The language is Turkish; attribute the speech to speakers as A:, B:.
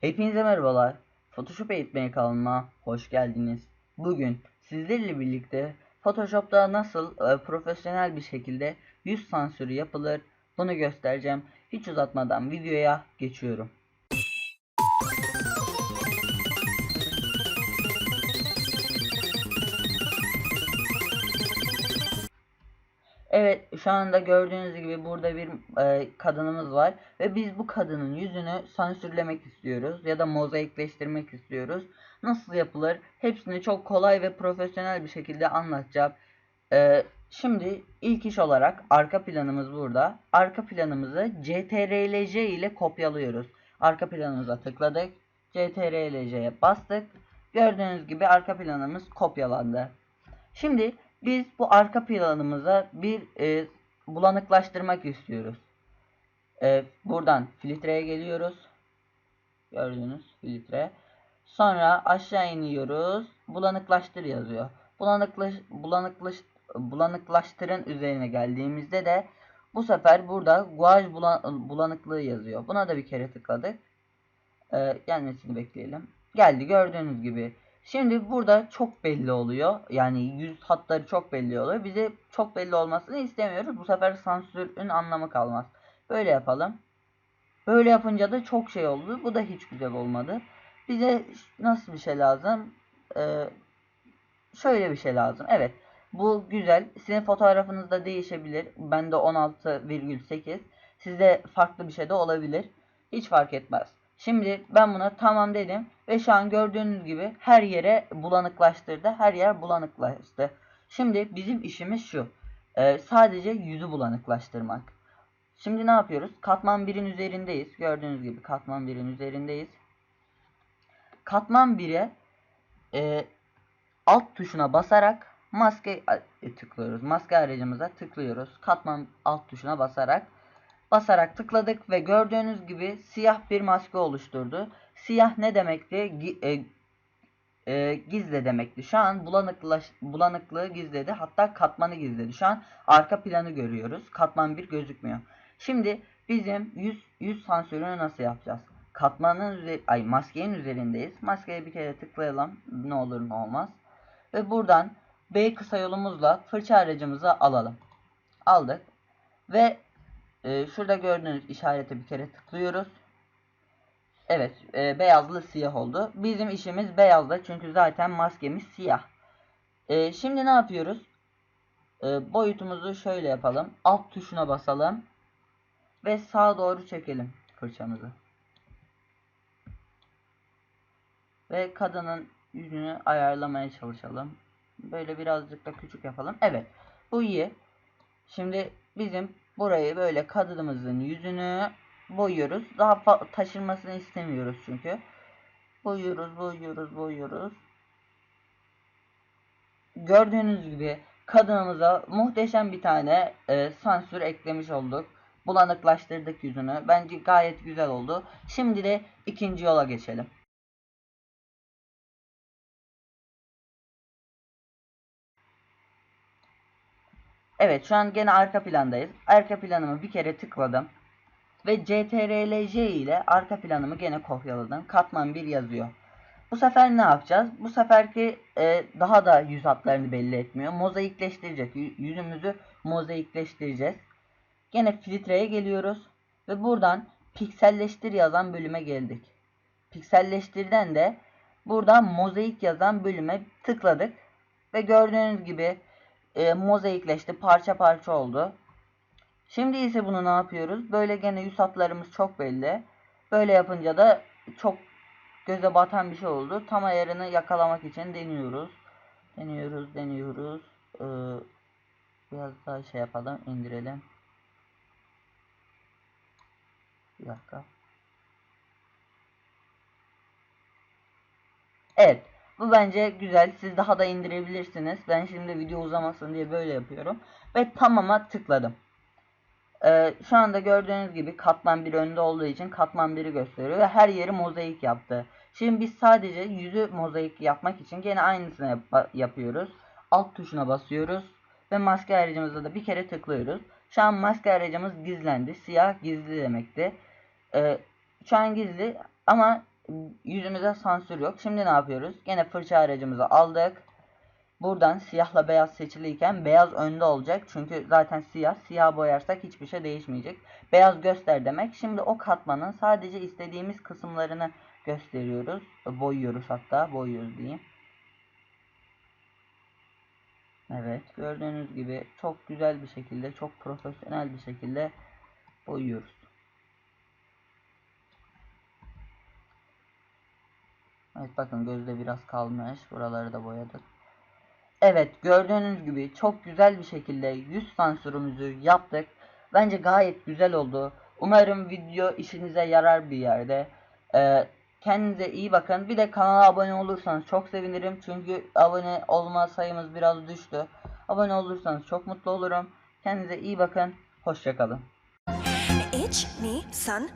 A: Hepinize merhabalar. Photoshop eğitmeni kanalıma hoş geldiniz. Bugün sizlerle birlikte Photoshop'ta nasıl e, profesyonel bir şekilde yüz sansürü yapılır bunu göstereceğim. Hiç uzatmadan videoya geçiyorum. Evet şu anda gördüğünüz gibi burada bir e, kadınımız var ve biz bu kadının yüzünü sansürlemek istiyoruz ya da mozaikleştirmek istiyoruz. Nasıl yapılır? Hepsini çok kolay ve profesyonel bir şekilde anlatacağım. E, şimdi ilk iş olarak arka planımız burada. Arka planımızı CTRL-J ile kopyalıyoruz. Arka planımıza tıkladık. CTRL-J'ye bastık. Gördüğünüz gibi arka planımız kopyalandı. Şimdi biz bu arka planımıza bir e, bulanıklaştırmak istiyoruz. E, buradan filtreye geliyoruz. Gördüğünüz filtre. Sonra aşağı iniyoruz. Bulanıklaştır yazıyor. Bulanıklaş, bulanıklaş, bulanıklaştırın üzerine geldiğimizde de bu sefer burada guaj bulan, bulanıklığı yazıyor. Buna da bir kere tıkladık. E, gelmesini bekleyelim. Geldi gördüğünüz gibi. Şimdi burada çok belli oluyor. Yani yüz hatları çok belli oluyor. Bize çok belli olmasını istemiyoruz. Bu sefer sansürün anlamı kalmaz. Böyle yapalım. Böyle yapınca da çok şey oldu. Bu da hiç güzel olmadı. Bize nasıl bir şey lazım? Ee, şöyle bir şey lazım. Evet. Bu güzel. Sizin fotoğrafınızda değişebilir. Bende 16,8. Sizde farklı bir şey de olabilir. Hiç fark etmez. Şimdi ben buna tamam dedim ve şu an gördüğünüz gibi her yere bulanıklaştırdı. Her yer bulanıklaştı. Şimdi bizim işimiz şu. Ee, sadece yüzü bulanıklaştırmak. Şimdi ne yapıyoruz? Katman 1'in üzerindeyiz. Gördüğünüz gibi katman 1'in üzerindeyiz. Katman 1'e e, alt tuşuna basarak maske e, tıklıyoruz. Maske aracımıza tıklıyoruz. Katman alt tuşuna basarak basarak tıkladık ve gördüğünüz gibi siyah bir maske oluşturdu. Siyah ne demekti? E, e, gizle demekti. Şu an bulanıklaş, bulanıklığı gizledi. Hatta katmanı gizledi. Şu an arka planı görüyoruz. Katman bir gözükmüyor. Şimdi bizim yüz, yüz sansürünü nasıl yapacağız? Katmanın üzeri, ay maskenin üzerindeyiz. Maskeye bir kere tıklayalım. Ne olur ne olmaz. Ve buradan B kısa yolumuzla fırça aracımızı alalım. Aldık. Ve ee, şurada gördüğünüz işarete bir kere tıklıyoruz. Evet e, beyazlı siyah oldu. Bizim işimiz beyazda çünkü zaten maskemiz siyah. E, şimdi ne yapıyoruz? E, boyutumuzu şöyle yapalım. Alt tuşuna basalım. Ve sağa doğru çekelim fırçamızı. Ve kadının yüzünü ayarlamaya çalışalım. Böyle birazcık da küçük yapalım. Evet bu iyi. Şimdi bizim burayı böyle kadınımızın yüzünü boyuyoruz. Daha taşınmasını istemiyoruz çünkü. Boyuyoruz, boyuyoruz, boyuyoruz. Gördüğünüz gibi kadınımıza muhteşem bir tane e, sansür eklemiş olduk. Bulanıklaştırdık yüzünü. Bence gayet güzel oldu. Şimdi de ikinci yola geçelim. Evet şu an gene arka plandayız. Arka planımı bir kere tıkladım. Ve CTRL-J ile arka planımı gene kopyaladım. Katman 1 yazıyor. Bu sefer ne yapacağız? Bu seferki e, daha da yüz hatlarını belli etmiyor. Mozaikleştirecek. Yüzümüzü mozaikleştireceğiz. Gene filtreye geliyoruz. Ve buradan pikselleştir yazan bölüme geldik. Pikselleştirden de buradan mozaik yazan bölüme tıkladık. Ve gördüğünüz gibi e, mozaikleşti. Parça parça oldu. Şimdi ise bunu ne yapıyoruz? Böyle gene yüz hatlarımız çok belli. Böyle yapınca da çok göze batan bir şey oldu. Tam ayarını yakalamak için deniyoruz. Deniyoruz, deniyoruz. Ee, biraz daha şey yapalım, indirelim. Bir dakika. Evet. Bu bence güzel. Siz daha da indirebilirsiniz. Ben şimdi video uzamasın diye böyle yapıyorum. Ve tamama tıkladım. Ee, şu anda gördüğünüz gibi katman bir önde olduğu için katman biri gösteriyor. Ve her yeri mozaik yaptı. Şimdi biz sadece yüzü mozaik yapmak için gene aynısını yap yapıyoruz. Alt tuşuna basıyoruz. Ve maske aracımıza da bir kere tıklıyoruz. Şu an maske aracımız gizlendi. Siyah gizli demekti. Ee, şu an gizli ama yüzümüze sansür yok. Şimdi ne yapıyoruz? Gene fırça aracımızı aldık. Buradan siyahla beyaz seçiliyken beyaz önde olacak. Çünkü zaten siyah. Siyah boyarsak hiçbir şey değişmeyecek. Beyaz göster demek. Şimdi o katmanın sadece istediğimiz kısımlarını gösteriyoruz. Boyuyoruz hatta. Boyuyoruz diyeyim. Evet gördüğünüz gibi çok güzel bir şekilde çok profesyonel bir şekilde boyuyoruz. Evet bakın gözde biraz kalmış. Buraları da boyadık. Evet gördüğünüz gibi çok güzel bir şekilde yüz sansürümüzü yaptık. Bence gayet güzel oldu. Umarım video işinize yarar bir yerde. Ee, kendinize iyi bakın. Bir de kanala abone olursanız çok sevinirim. Çünkü abone olma sayımız biraz düştü. Abone olursanız çok mutlu olurum. Kendinize iyi bakın. Hoşçakalın.
B: Ich, ni, san.